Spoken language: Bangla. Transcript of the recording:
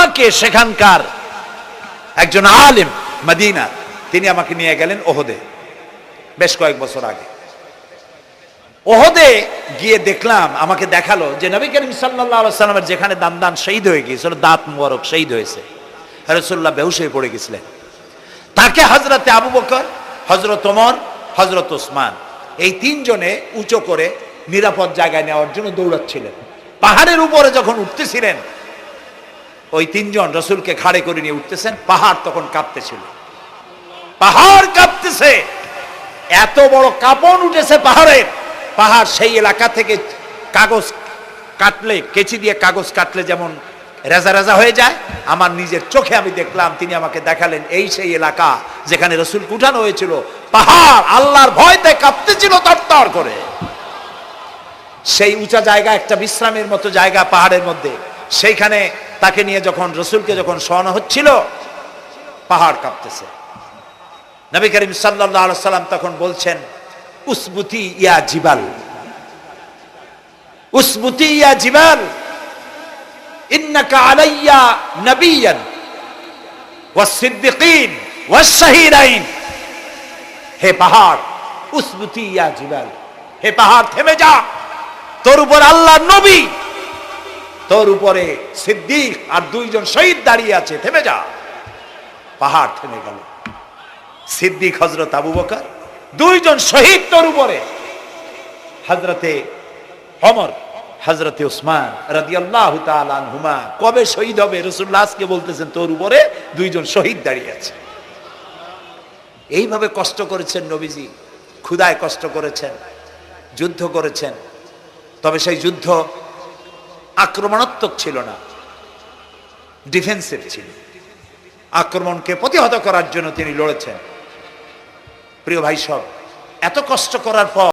আমাকে সেখানকার একজন আলেম মদিনা, তিনি আমাকে নিয়ে গেলেন ওহদে, বেশ কয়েক বছর আগে। ওহদে গিয়ে দেখলাম, আমাকে দেখাল যে নবী করিম সাল্লাহ সাল্লামের যেখানে দান দান শহীদ হয়ে গিয়েছিল, দাঁত মুবারক শহীদ হয়েছে। রসুল্লাহ বেহুশ হয়ে পড়ে গেছিলেন। তাকে হজরতে আবু বকর হজরত ওমর হজরত ওসমান, এই তিনজনে উঁচু করে নিরাপদ জায়গায় নেওয়ার জন্য দৌড়াচ্ছিলেন। পাহাড়ের উপরে যখন উঠতেছিলেন ওই তিনজন রসুলকে খাড়ে করে নিয়ে উঠতেছেন, পাহাড় তখন কাঁপতেছিল। পাহাড় কাঁপতেছে। এত বড় কাপন উঠেছে পাহাড়ের। পাহাড় সেই এলাকা থেকে কাগজ কাটলে, কেচি দিয়ে কাগজ কাটলে যেমন রেজা রেজা হয়ে যায়, আমার নিজের চোখে আমি দেখলাম, তিনি আমাকে দেখালেন, এই সেই এলাকা যেখানে রসুল কুঠানো হয়েছিল। পাহাড় আল্লাহর ভয়তে কাঁপতেছিল তরতর করে। সেই উঁচা জায়গা, একটা বিশ্রামের মতো জায়গা পাহাড়ের মধ্যে। সেইখানে তাকে নিয়ে যখন রসুলকে যখন শোয়ানো হচ্ছিল, পাহাড় কাঁপতেছে। নবী করিম সাল্লাম তখন বলছেন, উসবুতি ইয়া জিবাল। উসবুতি ইয়া হে পাহাড়, উসবুতি ইয়া জিবাল। হে পাহাড়, থেমে যা। তোর উপর আল্লাহ নবী তোর উপরে সিদ্দিক আর দুইজন শহীদ দাঁড়িয়ে আছে, থেমে যা। পাহাড় থেমে গেল। সিদ্দিক হজরত আবু বকর, দুইজন শহীদ তোর উপরে। হজরতে অমর হজরতে উসমান রাদিয়াল্লাহু তাআলা আনহুমা, কবে শহীদ হবে? রাসূলুল্লাহ আজকে বলতেছেন, তোর উপরে দুইজন শহীদ দাঁড়িয়ে আছে। এইভাবে কষ্ট করেছেন নবীজি ক্ষুদায় কষ্ট করেছেন, যুদ্ধ করেছেন। তবে সেই যুদ্ধ আক্রমণাত্মক ছিল না ডিফেন্সিভ ছিল। আক্রমণকে প্রতিহত করার জন্য তিনি লড়েছেন। প্রিয় ভাই সব, এত কষ্ট করার পর